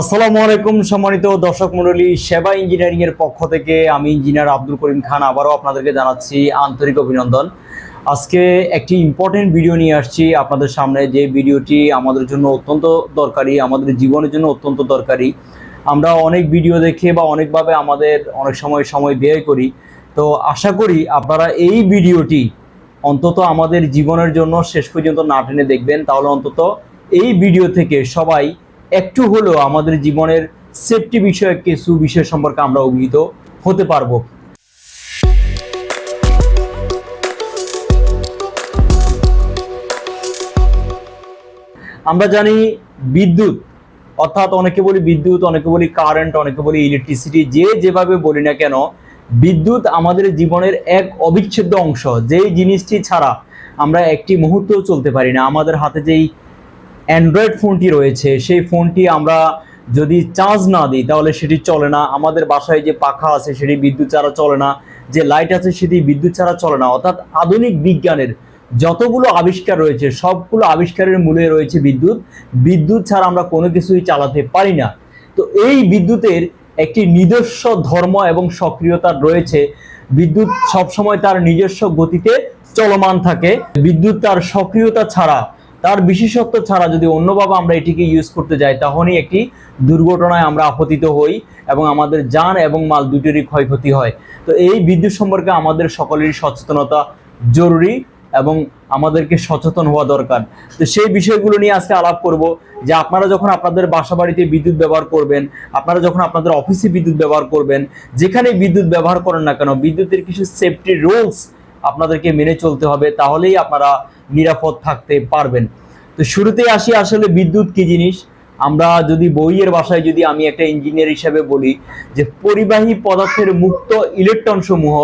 আসসালামু আলাইকুম, সম্মানিত দর্শক মণ্ডলী, সেবা ইঞ্জিনিয়ারিং এর পক্ষ থেকে আমি ইঞ্জিনিয়ার আব্দুল করিম খান আবারও আপনাদেরকে জানাচ্ছি আন্তরিক অভিনন্দন। আজকে একটি ইম্পর্টেন্ট ভিডিও নিয়ে আসছি আপনাদের সামনে। যে ভিডিওটি আমাদের জন্য অত্যন্ত দরকারি, আমাদের জীবনের জন্য অত্যন্ত দরকারি। আমরা অনেক ভিডিও দেখে বা অনেকভাবে আমাদের অনেক সময় সময় ব্যয় করি। তো আশা করি আপনারা এই ভিডিওটি অন্তত আমাদের জীবনের জন্য শেষ পর্যন্ত না টেনে দেখবেন। তাহলে অন্তত এই ভিডিও থেকে সবাই একটু হলেও আমাদের জীবনের সেফটি বিষয়ক কিছু বিষয় সম্পর্কে আমরা অভিহিত হতে পারব। আমরা জানি বিদ্যুৎ, অর্থাৎ অনেকে বলি বিদ্যুৎ, অনেকে বলি কারেন্ট অনেকে বলি ইলেকট্রিসিটি যে যেভাবে বলি না কেন, বিদ্যুৎ আমাদের জীবনের এক অবিচ্ছেদ্য অংশ। যেই জিনিসটি ছাড়া আমরা একটি মুহূর্তও চলতে পারি না। আমাদের হাতে যেই অ্যান্ড্রয়েড ফোনটি রয়েছে, সেই ফোনটি আমরা যদি চার্জ না দিই, তাহলে সেটি চলে না। আমাদের বাসায় যে পাখা আছে, সেটি বিদ্যুৎ ছাড়া চলে না। যে লাইট আছে, সেটি বিদ্যুৎ ছাড়া চলে না। অর্থাৎ আধুনিক বিজ্ঞানের যতগুলো আবিষ্কার রয়েছে, সবগুলো আবিষ্কারের মূলে রয়েছে বিদ্যুৎ। বিদ্যুৎ ছাড়া আমরা কোনো কিছুই চালাতে পারি না। তো এই বিদ্যুতের একটি নিজস্ব ধর্ম এবং সক্রিয়তা রয়েছে। বিদ্যুৎ সবসময় তার নিজস্ব গতিতে চলমান থাকে। বিদ্যুৎ তার সক্রিয়তা ছাড়া তার বিশেষত্ব ছাড়া যদি অন্যভাবে আমরা এটিকে ইউজ করতে যাই, তখনই একটি দুর্ঘটনায় আমরা আপতিত হই এবং আমাদের যান এবং মাল দুটোরই ক্ষয়ক্ষতি হয়। তো এই বিদ্যুৎ সম্পর্কে আমাদের সকলেরই সচেতনতা জরুরি এবং আমাদেরকে সচেতন হওয়া দরকার। তো সেই বিষয়গুলো নিয়ে আজকে আলাপ করব যে আপনারা যখন আপনাদের বাসা বাড়িতে বিদ্যুৎ ব্যবহার করবেন, আপনারা যখন আপনাদের অফিসে বিদ্যুৎ ব্যবহার করবেন যেখানে বিদ্যুৎ ব্যবহার করেন না কেন, বিদ্যুতের কিছু সেফটি রুলস আপনাদেরকে মেনে চলতে হবে, তাহলেই আপনারা নিরাপদ থাকতে পারবেন। তো শুরুতেই আসি আসলে বিদ্যুৎ কি জিনিস? আমরা যদি বইয়ের ভাষায় যদি আমি একটা ইঞ্জিনিয়ার হিসেবে বলি যে পরিবাহী পদার্থের মুক্ত ইলেকট্রন সমূহ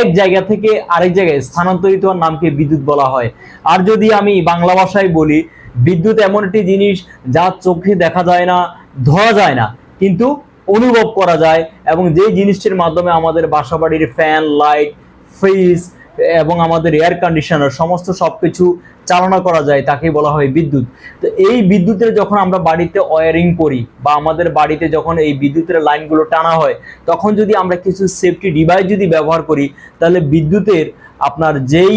এক জায়গা থেকে আরেক জায়গায় স্থানান্তরিত হওয়ার নামকে বিদ্যুৎ বলা হয়। আর যদি আমি বাংলা ভাষায় বলি, বিদ্যুৎ এমন একটি জিনিস যা চোখে দেখা যায় না ধরা যায় না, কিন্তু অনুভব করা যায় এবং যে জিনিসটির মাধ্যমে আমাদের বাসাবাড়ির ফ্যান লাইট ফ্রিজ এবং আমাদের এয়ার কন্ডিশনার সমস্ত সব কিছু চালনা করা যায় তাকে বলা হয় বিদ্যুৎ। তো এই বিদ্যুতের যখন আমরা বাড়িতে ওয়ারিং করি বা আমাদের বাড়িতে যখন এই বিদ্যুতের লাইনগুলো টানা হয়, তখন যদি আমরা কিছু সেফটি ডিভাইস যদি ব্যবহার করি, তাহলে বিদ্যুতের আপনার যেই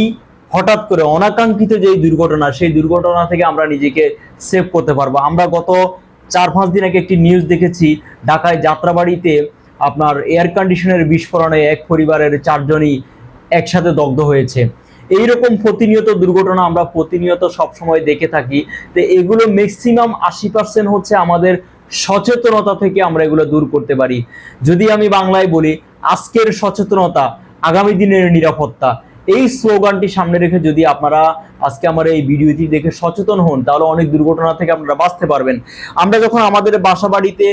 হঠাৎ করে অনাকাঙ্ক্ষিত যেই দুর্ঘটনা, সেই দুর্ঘটনা থেকে আমরা নিজেকে সেভ করতে পারব। আমরা গত চার পাঁচ দিন আগে একটি নিউজ দেখেছি, ঢাকায় যাত্রাবাড়িতে আপনার এয়ার কন্ডিশনের বিস্ফোরণে এক পরিবারের চারজনই একসাথে দগ্ধ হয়েছে। এইরকম প্রতিনিয়ত দুর্ঘটনা আমরা প্রতিনিয়ত সবসময় দেখে থাকি তো এগুলো ম্যাক্সিমাম আশি পার্সেন্ট হচ্ছে আমাদের সচেতনতা থেকে আমরা এগুলো দূর করতে পারি। যদি আমি বাংলায় বলি, আজকের সচেতনতা, আগামী দিনের নিরাপত্তা এই স্লোগানটি সামনে রেখে যদি আপনারা আজকে আমার এই ভিডিওটি দেখে সচেতন হন, তাহলে অনেক দুর্ঘটনা থেকে আপনারা বাঁচতে পারবেন। আমরা যখন আমাদের বাসা বাড়িতে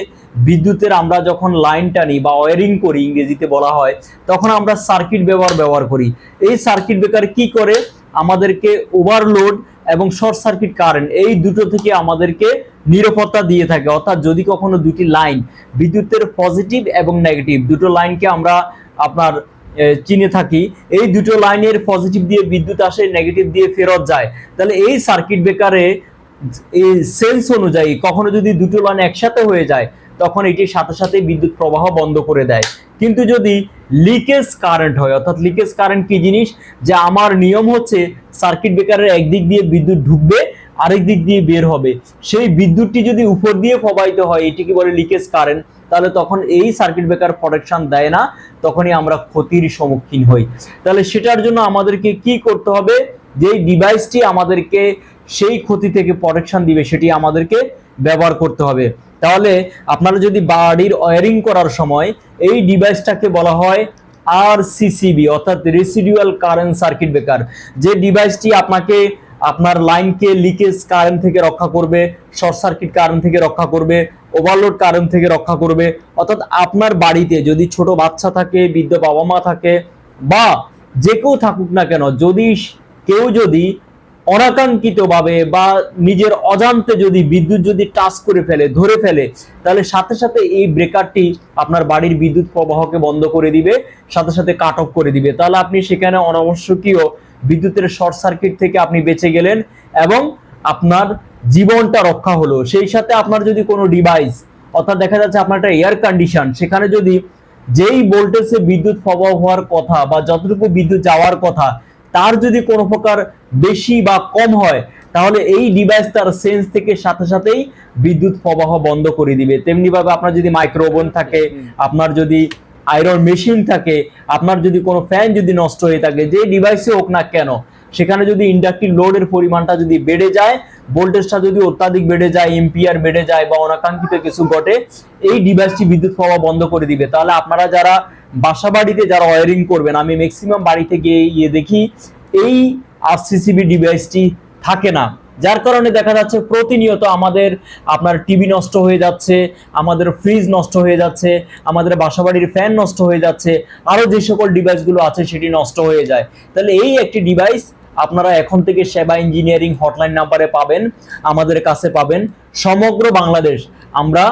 বিদ্যুতের আমরা যখন লাইন টানি বা ওয়ারিং করি, ইংরেজিতে বলা হয়, তখন আমরা সার্কিট ব্যবহার ব্যবহার করি। এই সার্কিট ব্রেকার কি করে? আমাদেরকে ওভারলোড এবং শর্ট সার্কিট কারেন্ট এই দুটো থেকে আমাদেরকে নিরাপত্তা দিয়ে থাকে। অর্থাৎ যদি কখনো দুটি লাইন বিদ্যুতের পজিটিভ এবং নেগেটিভ, দুটো লাইনকে আমরা আপনার চিনে থাকি, এই দুটো লাইনের পজিটিভ দিয়ে বিদ্যুৎ আসে নেগেটিভ দিয়ে ফেরত যায়। তাহলে এই সার্কিট ব্রেকারে এই সেন্স অনুযায়ী কখনো যদি দুটো লাইন একসাথে হয়ে যায়, তখন এটির সাথে সাথে বিদ্যুৎ প্রবাহ বন্ধ করে দেয়। কিন্তু যদি লিকেজ কারেন্ট হয়, অর্থাৎ লিকেজ কারেন্ট কি জিনিস? যে আমার নিয়ম হচ্ছে সার্কিট ব্রেকারের একদিক দিয়ে বিদ্যুৎ ঢুকবে আরেক দিক দিয়ে বের হবে। সেই বিদ্যুৎটি যদি উপর দিয়ে প্রবাহিত হয় এটিকে বলে লিকেজ কারেন্ট তাহলে তখন এই সার্কিট ব্রেকার প্রোটেকশন দেয় না, তখনই আমরা ক্ষতির সম্মুখীন হই। তাহলে সেটার জন্য আমাদেরকে কি করতে হবে? যেই ডিভাইসটি আমাদেরকে সেই ক্ষতি থেকে প্রোটেকশন দিবে, সেটি আমাদেরকে ব্যবহার করতে হবে। তাহলে আপনারা যদি বাড়ির ওয়ারিং করার সময় এই ডিভাইসটাকে বলা হয় আর সিসিবি অর্থাৎ রেসিডুয়াল কারেন্ট সার্কিট ব্রেকার যে ডিভাইসটি আপনাকে আপনার লাইনকে লিকেজ কারেন্ট থেকে রক্ষা করবে শর্ট সার্কিট কারেন্ট থেকে রক্ষা করবে ওভারলোড কারেন্ট থেকে রক্ষা করবে। অর্থাৎ আপনার বাড়িতে যদি ছোট বাচ্চা থাকে, বৃদ্ধ বাবা মা থাকে, বা যে কেউ থাকুক না কেন, যদি কেউ যদি অনাকাঙ্ক্ষিতভাবে বা নিজের অজান্তে যদি বিদ্যুৎ যদি টাচ করে ফেলে, ধরে ফেলে, তাহলে সাথে সাথে এই ব্রেকারটি আপনার বাড়ির বিদ্যুৎ প্রবাহকে বন্ধ করে দিবে, সাথে সাথে কাট অফ করে দিবে। তাহলে আপনি সেখানে অনাবশ্যকীয় বিদ্যুতের শর্ট সার্কিট থেকে আপনি বেঁচে গেলেন এবং আপনার জীবনটা রক্ষা হলো। সেই সাথে আপনার যদি কোনো ডিভাইস অর্থাৎ দেখা যাচ্ছে আপনার একটা এয়ার কন্ডিশন সেখানে যদি যেই ভোল্টেজে বিদ্যুৎ প্রবাহ হওয়ার কথা বা যতটুকু বিদ্যুৎ যাওয়ার কথা তার যদি কোনো প্রকার বেশি বা কম হয় তাহলে এই ডিভাইস তার সেন্স থেকে সাথে সাথেই বিদ্যুৎ প্রবাহ বন্ধ করে দিবে। তেমনি ভাবে আপনার যদি মাইক্রো ওভেন থাকে আপনার যদি আয়রন মেশিন থাকে, আপনার যদি কোনো ফ্যান যদি নষ্ট হয়ে থাকে, যে ডিভাইসে হোক না কেন, সেখানে যদি ইন্ডাকটিভ লোডের পরিমাণটা যদি বেড়ে যায় ভোল্টেজটা যদি অত্যাধিক বেড়ে যায় এম্পিয়ার বেড়ে যায় বা অনাকাঙ্ক্ষিত কিছু ঘটে, এই ডিভাইসটি বিদ্যুৎ প্রবাহ বন্ধ করে দিবে। তাহলে আপনারা যারা বাসা বাড়িতে যারা ওয়ারিং করবেন, আমি ম্যাক্সিমাম বাড়িতে গিয়ে ইয়ে দেখি, এই আরসিসিবি ডিভাইসটি থাকে না। যার কারণে দেখা যাচ্ছে প্রতিনিয়ত আমাদের আপনার টিভি নষ্ট হয়ে যাচ্ছে, আমাদের ফ্রিজ নষ্ট হয়ে যাচ্ছে, আমাদের বাসাবাড়ির ফ্যান নষ্ট হয়ে যাচ্ছে আরও যে সকল ডিভাইসগুলো আছে সেটি নষ্ট হয়ে যায়। তাহলে এই একটি ডিভাইস আপনারা এখন থেকে সেবা ইঞ্জিনিয়ারিং হটলাইন নাম্বারে পাবেন, আমাদের কাছে পাবেন। সমগ্র বাংলাদেশ আমরা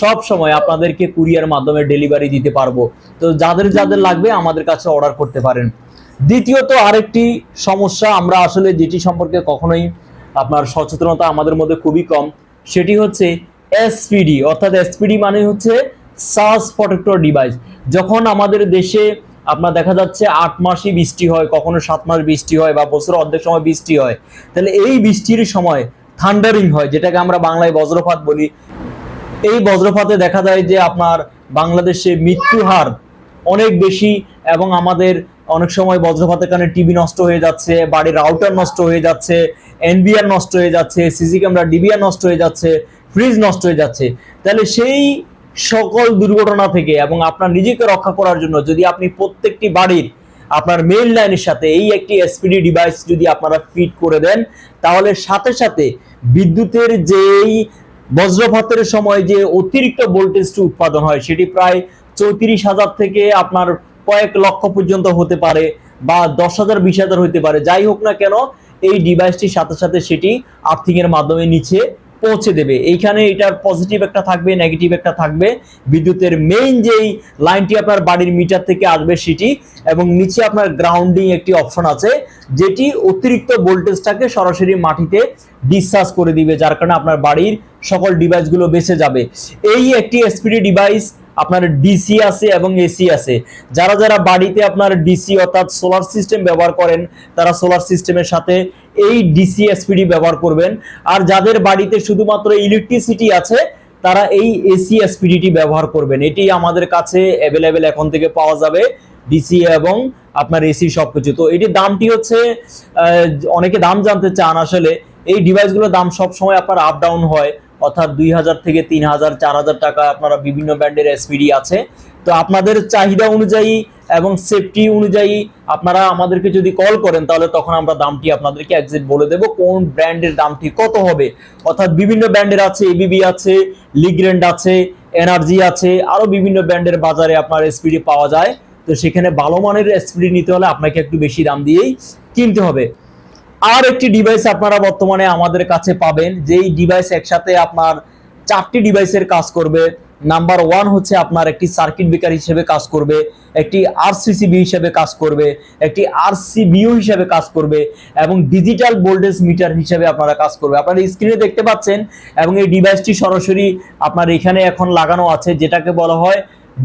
সব সময় আপনাদেরকে কুরিয়ার মাধ্যমে ডেলিভারি দিতে পারব। তো যাদের যাদের লাগবে আমাদের কাছে অর্ডার করতে পারেন। দ্বিতীয়ত আরেকটি সমস্যা, আমরা আসলে যেটি সম্পর্কে কখনোই আপনার সচেতনতা আমাদের মধ্যে খুবই কম। সেটি হচ্ছে এসপিডি অর্থাৎ এসপিডি মানে হচ্ছে সার্চ প্রোটেক্টর ডিভাইস যখন আমাদের দেশে আপনার দেখা যাচ্ছে আট মাসই বৃষ্টি হয়, কখনো সাত মাস বৃষ্টি হয় বা বছর অর্ধেক সময় বৃষ্টি হয়, তাহলে এই বৃষ্টির সময় থান্ডারিং হয়, যেটাকে আমরা বাংলায় বজ্রপাত বলি। এই বজ্রপাতে দেখা যায় যে আপনার বাংলাদেশে মৃত্যু হার অনেক বেশি এবং আমাদের অনেক সময় বজ্রপাতের কারণে টিভি নষ্ট হয়ে যাচ্ছে, বাড়ির রাউটার নষ্ট হয়ে যাচ্ছে এনবিআর নষ্ট হয়ে যাচ্ছে, সিসি ক্যামেরা, ডিবিআর নষ্ট হয়ে যাচ্ছে, ফ্রিজ নষ্ট হয়ে যাচ্ছে। তাহলে সেই সকল দুর্ঘটনা থেকে এবং আপনার নিজেকে রক্ষা করার জন্য যদি আপনি প্রত্যেকটি বাড়ির আপনার মেইন লাইনের সাথে এই একটি এসপিডি ডিভাইস যদি আপনারা ফিট করে দেন, তাহলে সাথে সাথে বিদ্যুতের যেই বজ্রপাতের সময় যে অতিরিক্ত ভোল্টেজটি উৎপাদন হয়, সেটি প্রায় চৌত্রিশ হাজার থেকে আপনার কয়েক লক্ষ পর্যন্ত হতে পারে বা দশ হাজার, বিশ হাজার হতে পারে। যাই হোক না কেন এই ডিভাইসটির সাথে সাথে সেটি আর্থিং এর মাধ্যমে নিচে পৌঁছে দেবে। এইখানে এটার পজিটিভ একটা থাকবে নেগেটিভ একটা থাকবে। বিদ্যুতের মেইন যেই লাইনটি আপনার বাড়ির মিটার থেকে আসবে সেটি এবং নিচে আপনার গ্রাউন্ডিং একটি অপশন আছে, যেটি অতিরিক্ত ভোল্টেজটাকে সরাসরি মাটিতে ডিসচার্জ করে দিবে, যার কারণে আপনার বাড়ির সকল ডিভাইসগুলো বেঁচে যাবে। এই একটি এসপিডি ডিভাইস আপনার ডিসি আছে এবং এসি আছে। যারা যারা বাড়িতে আপনার ডিসি অর্থাৎ সোলার সিস্টেম ব্যবহার করেন, তারা সোলার সিস্টেমের সাথে এই ডিসি এসপিডি ব্যবহার করবেন। আর যাদের বাড়িতে শুধুমাত্র ইলেকট্রিসিটি আছে, তারা এই এসি এসপিডিটি ব্যবহার করবেন। এটি আমাদের কাছে অ্যাভেলেবেল এখন থেকে পাওয়া যাবে ডিসি এবং আপনার এসি সবকিছু। তো এটির দামটি হচ্ছে অনেকে দাম জানতে চান আসলে। এই ডিভাইসগুলোর দাম সবসময় আপনার আপ ডাউন হয়। অর্থাৎ দুই হাজার থেকে তিন হাজার, চার হাজার টাকা আপনারা বিভিন্ন ব্র্যান্ডের এসপিডি আছে। তো আপনাদের চাহিদা অনুযায়ী এবং সেফটি অনুযায়ী আপনারা আমাদেরকে যদি কল করেন, তাহলে তখন আমরা দামটি আপনাদেরকে একজ্যাক্ট বলে দেব, কোন ব্র্যান্ডের দামটি কত হবে। অর্থাৎ বিভিন্ন ব্র্যান্ডের আছে এবিবি আছে লিগ্রেন্ড আছে এনার্জি আছে, আরও বিভিন্ন ব্র্যান্ডের বাজারে আপনার এসপিডি পাওয়া যায়। তো সেখানে ভালো মানের এসপিডি নিতে হলে আপনাকে একটু বেশি দাম দিয়েই কিনতে হবে। আর একটি ডিভাইস আপনারা বর্তমানে আমাদের কাছে পাবেন। যেই ডিভাইস একসাথে আপনার চারটি ডিভাইসের কাজ করবে। নাম্বার ওয়ান হচ্ছে আপনার একটি সার্কিট ব্রেকার হিসেবে কাজ করবে, একটি আরসিসিবি হিসেবে কাজ করবে, একটি আরসিবিও হিসেবে কাজ করবে, এবং ডিজিটাল ভোল্টেজ মিটার হিসেবে আপনারা কাজ করবে। আপনারা স্ক্রিনে দেখতে পাচ্ছেন, এবং এই ডিভাইসটি সরাসরি আপনার এখানে এখন লাগানো আছে, যেটাকে বলা হয়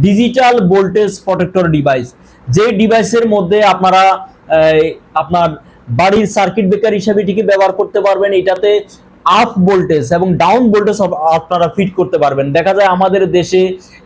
ডিজিটাল ভোল্টেজ প্রোটেক্টর ডিভাইস যে ডিভাইসের মধ্যে আপনারা আপনার বাড়ির সার্কিট ব্রেকার হিসেবে এটিকে ব্যবহার করতে পারবেন। এটাতে আপ ভোল্টেজ এবং ডাউন ভোল্টেজ আপনারা ফিট করতে পারবেন। দেখা যায় আমাদের দেশে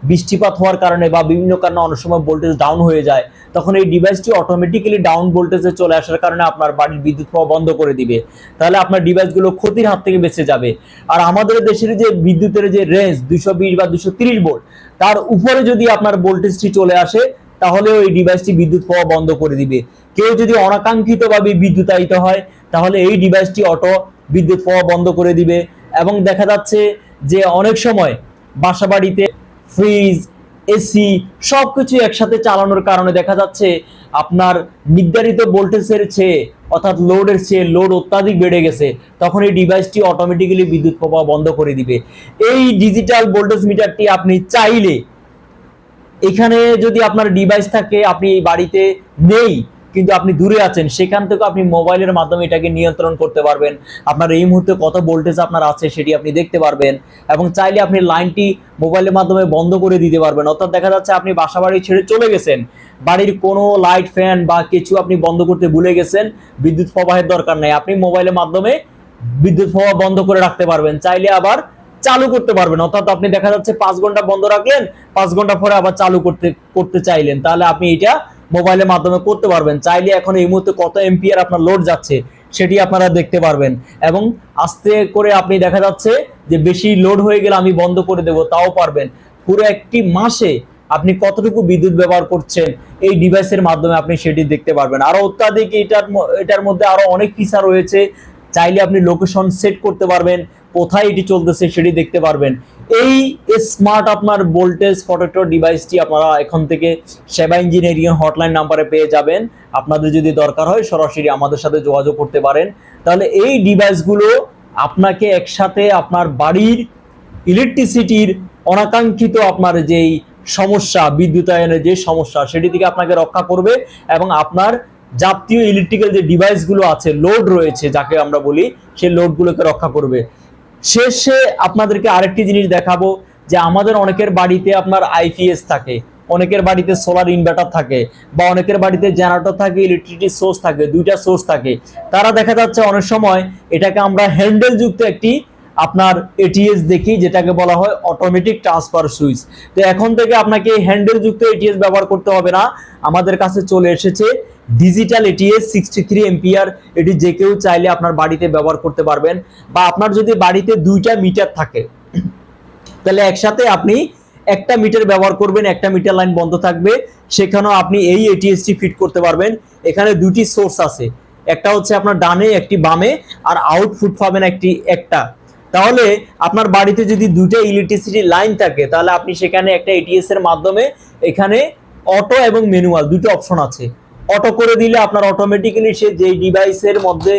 বৃষ্টিপাত হওয়ার কারণে বা বিভিন্ন কারণে অনেক সময় ভোল্টেজ ডাউন হয়ে যায়। তখন এই ডিভাইসটি অটোমেটিক্যালি ডাউন ভোল্টেজে চলে আসার কারণে আপনার বাড়ির বিদ্যুৎ পাওয়া বন্ধ করে দিবে। তাহলে আপনার ডিভাইসগুলো ক্ষতির হাত থেকে বেঁচে যাবে। আর আমাদের দেশের যে বিদ্যুতের যে রেঞ্জ দুশো বা দুশো ভোল্ট তার উপরে যদি আপনার ভোল্টেজটি চলে আসে তাহলেও এই ডিভাইসটি বিদ্যুৎ পাওয়া বন্ধ করে দিবে। কেউ যদি অনাকাঙ্ক্ষিতভাবে বিদ্যুতায়িত হয়, তাহলে এই ডিভাইসটি অটো বিদ্যুৎ পাওয়া বন্ধ করে দিবে। এবং দেখা যাচ্ছে যে অনেক সময় বাসা বাড়িতে ফ্রিজ এসি সবকিছু একসাথে চালানোর কারণে দেখা যাচ্ছে আপনার নির্ধারিত ভোল্টেজের চেয়ে, অর্থাৎ লোডের চেয়ে লোড অত্যাধিক বেড়ে গেছে। তখন এই ডিভাইসটি অটোমেটিক্যালি বিদ্যুৎ প্রবাহ বন্ধ করে দিবে। এই ডিজিটাল ভোল্টেজ মিটারটি আপনি চাইলে এখানে যদি আপনার ডিভাইস থাকে, আপনি বাড়িতে নেই, কিন্তু আপনি দূরে আছেন, সেখান থেকে আপনি মোবাইলের মাধ্যমে এটাকে নিয়ন্ত্রণ করতে পারবেন। আপনার এই মুহূর্তে কত ভোল্টেজ আপনার আছে সেটি আপনি দেখতে পারবেন এবং চাইলে আপনি লাইনটি মোবাইলের মাধ্যমে বন্ধ করে দিতে পারবেন। অর্থাৎ দেখা যাচ্ছে আপনি বাসা বাড়ি ছেড়ে চলে গেছেন। বাড়ির কোনো লাইট ফ্যান বা কিছু আপনি বন্ধ করতে ভুলে গেছেন। বিদ্যুৎ প্রবাহের দরকার নেই। আপনি মোবাইলের মাধ্যমে বিদ্যুৎ প্রবাহ বন্ধ করে রাখতে পারবেন। চাইলে আবার চালু করতে পারবেন। অর্থাৎ আপনি দেখা যাচ্ছে পাঁচ ঘণ্টা বন্ধ রাখলেন, পাঁচ ঘণ্টা পরে আবার চালু করতে করতে চাইলেন। তাহলে আপনি এটা মোবাইলের মাধ্যমে করতে পারবেন। চাইলে এখন এই মুহূর্তে কত এমপিআর আপনার লোড যাচ্ছে, সেটি আপনারা দেখতে পারবেন। এবং আস্তে করে আপনি দেখা যাচ্ছে যে বেশি লোড হয়ে গেলে আমি বন্ধ করে দেব, তাও পারবেন। পুরো একটি মাসে আপনি কতটুকু বিদ্যুৎ ব্যবহার করছেন, এই ডিভাইসের মাধ্যমে আপনি সেটি দেখতে পারবেন। আরও অত্যাধিক এটার এটার মধ্যে আরও অনেক ফিচার রয়েছে। চাইলে আপনি লোকেশন সেট করতে পারবেন, কোথায় এটি চলতেছে সেটি দেখতে পারবেন। এই স্মার্ট আপনার ভোল্টেজ প্রোটেক্টর ডিভাইসটি আপনারা এখন থেকে সেবা ইঞ্জিনিয়ারিং হটলাইন নাম্বারে পেয়ে যাবেন। আপনাদের যদি দরকার হয়, সরাসরি আমাদের সাথে যোগাযোগ করতে পারেন। তাহলে এই ডিভাইসগুলো আপনাকে একসাথে আপনার বাড়ির ইলেকট্রিসিটির অনাকাঙ্ক্ষিত আপনার যেই সমস্যা, বিদ্যুতায়নের যে সমস্যা, সেটি থেকে আপনাকে রক্ষা করবে এবং আপনার জাতীয় ইলেকট্রিক্যাল যে ডিভাইসগুলো আছে লোড রয়েছে যাকে আমরা বলি সেই লোডগুলোকে রক্ষা করবে। শেষে আপনাদেরকে আরেকটি জিনিস দেখাবো, যে আমাদের অনেকের বাড়িতে আপনার আইপিএস থাকে, অনেকের বাড়িতে সোলার ইনভার্টার থাকে, বা অনেকের বাড়িতে জেনারেটর থাকে ইলেকট্রিসিটি সোর্স থাকে, দুইটা সোর্স থাকে। তারা দেখা যাচ্ছে অনেক সময় এটাকে আমরা হ্যান্ডেল যুক্ত একটি আপনার এটিএস দেখি, যেটাকে বলা হয় অটোমেটিক ট্রান্সফার সুইচ তো এখন থেকে আপনাকে হ্যান্ডেল যুক্ত এটিএস ব্যবহার করতে হবে না। আমাদের কাছে চলে এসেছে digital ATS sixty three MPR এটি যে কেউ চাইলে আপনার বাড়িতে ব্যবহার করতে পারবেন। বা আপনার যদি বাড়িতে দুইটা মিটার থাকে, তাহলে একসাথে আপনি একটা মিটার ব্যবহার করবেন, একটা মিটার লাইন বন্ধ থাকবে। সেখানেও আপনি এই এটিএসটি ফিট করতে পারবেন। এখানে দুটি সোর্স আছে। একটা হচ্ছে আপনার ডানে, একটি বামে। আর আউটপুট পাবেন একটি একটা। তাহলে আপনার বাড়িতে যদি দুইটা ইলেকট্রিসিটি লাইন থাকে, তাহলে আপনি সেখানে একটা এটিএস এর মাধ্যমে এখানে অটো এবং ম্যানুয়াল দুটো অপশন আছে। অটো করে দিলে আপনার অটোমেটিক্যালি সে যেই ডিভাইসের মধ্যে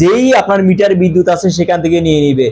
যেই আপনার মিটার বিদ্যুৎ আছে সেখান থেকে নিয়ে নিবে।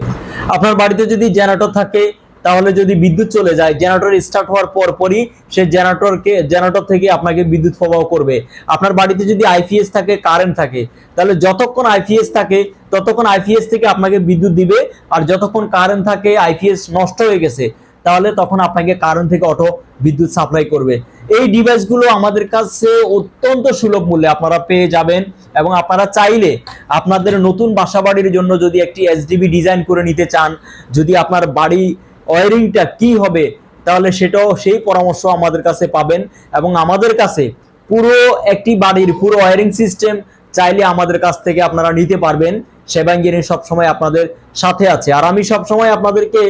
আপনার বাড়িতে যদি জেনারেটর থাকে তাহলে যদি বিদ্যুৎ চলে যায় জেনারেটর স্টার্ট হওয়ার পর পরই সে জেনারেটরকে জেনারেটর থেকে আপনাকে বিদ্যুৎ প্রবাহ করবে। আপনার বাড়িতে যদি আইপিএস থাকে কারেন্ট থাকে, তাহলে যতক্ষণ আইপিএস থাকে, ততক্ষণ আইপিএস থেকে আপনাকে বিদ্যুৎ দিবে। আর যতক্ষণ কারেন্ট থাকে আইপিএস নষ্ট হয়ে গেছে, তাহলে তখন আপনাকে কারেন্ট থেকে অটো বিদ্যুৎ সাপ্লাই করবে। এই ডিভাইসগুলো আমাদের কাছে অত্যন্ত সুলভ মূল্যে আপনারা পেয়ে যাবেন এবং আপনারা চাইলে আপনাদের নতুন বাসাবাড়ির জন্য যদি একটি এসডিবি ডিজাইন করে নিতে চান, যদি আপনার বাড়ি ওয়ারিংটা কি হবে, তাহলে সেটাও সেই পরামর্শ আমাদের কাছে পাবেন এবং আমাদের কাছে পুরো একটি বাড়ির পুরো ওয়ারিং সিস্টেম চাইলে আমাদের কাছ থেকে আপনারা নিতে পারবেন। সেবা সবসময় আপনাদের সাথে আছে। আর আমি সবসময় আপনাদেরকে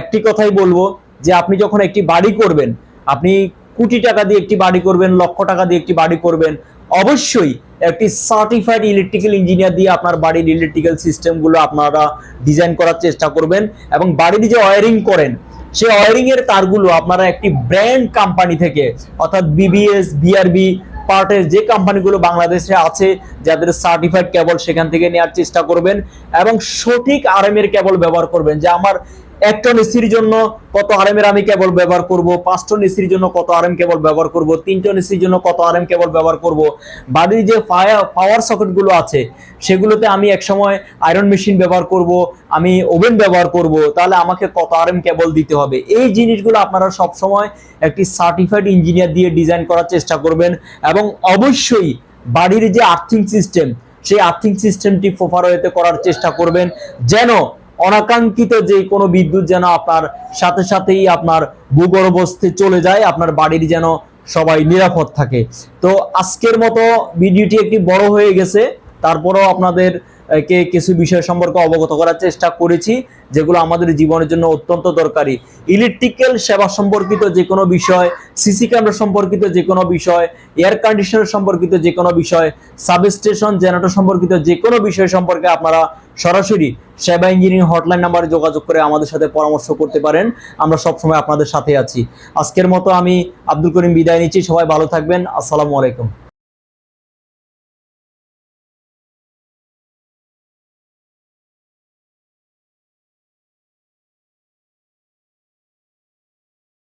একটি কথাই বলব যে, আপনি যখন একটি বাড়ি করবেন, আপনি কোটি টাকা দিয়ে একটি বাড়ি করবেন, লক্ষ টাকা দিয়ে একটি বাড়ি করবেন অবশ্যই একটি সার্টিফাইড ইলেকট্রিক্যাল ইঞ্জিনিয়ার দিয়ে আপনার বাড়ির ইলেকট্রিক্যাল সিস্টেমগুলো আপনারা ডিজাইন করার চেষ্টা করবেন এবং বাড়ির যে ওয়ারিং করেন সেই ওয়ারিং এর তারগুলো আপনারা একটি ব্র্যান্ড কোম্পানি থেকে, অর্থাৎ বিবিএস বিআরবি পার্টের যে কোম্পানিগুলো বাংলাদেশে আছে, যাদের সার্টিফাইড কেবল সেখান থেকে নেওয়ার চেষ্টা করবেন এবং সঠিক আরএম এর কেবল ব্যবহার করবেন। যে আমার এক টন এসির জন্য কত আরএম এর আমি কেবল ব্যবহার করব? পাঁচ টন এসির জন্য কত আরএম কেবল ব্যবহার করব? তিন টন এসির জন্য কত আরএম কেবল ব্যবহার করব? বাড়ির যে পাওয়ার সকেটগুলো আছে, সেগুলোতে আমি এক সময় আয়রন মেশিন ব্যবহার করব, আমি ওভেন ব্যবহার করব, তাহলে আমাকে কত আরএম কেবল দিতে হবে? এই জিনিসগুলো আপনারা সব সময় একটি সার্টিফাইড ইঞ্জিনিয়ার দিয়ে ডিজাইন করার চেষ্টা করবেন এবং অবশ্যই বাড়ির যে আর্থিং সিস্টেম সেই আর্থিং সিস্টেমটি প্রপার ওয়েতে করার চেষ্টা করবেন, যেন অনাকাঙ্ক্ষিত যে কোনো বিদ্যুৎ যেন আপনার সাথে সাথেই আপনার ভূগর্ভস্থে চলে যায়, আপনার বাড়ির যেন সবাই নিরাপদ থাকে। তো আজকের মতো ভিডিওটি একটি বড় হয়ে গেছে। তারপরেও আপনাদের কে কিছু বিষয় সম্পর্কে অবগত করার চেষ্টা করেছি, যেগুলো আমাদের জীবনের জন্য অত্যন্ত দরকারি। ইলেকট্রিক্যাল সেবা সম্পর্কিত যে কোনো বিষয়, সিসি ক্যামেরা সম্পর্কিত যে কোনো বিষয়, এয়ার কন্ডিশনার সম্পর্কিত যে কোনো বিষয়, সাবস্টেশন জেনারেটর সম্পর্কিত যে কোনো বিষয় সম্পর্কে আপনারা সরাসরি সেবা ইঞ্জিনিয়ারিং হটলাইন নাম্বারে যোগাযোগ করে আমাদের সাথে পরামর্শ করতে পারেন। আমরা সবসময় আপনাদের সাথে আছি। আজকের মতো আমি আব্দুল করিম বিদায় নিচ্ছি। সবাই ভালো থাকবেন। আসসালামু আলাইকুম।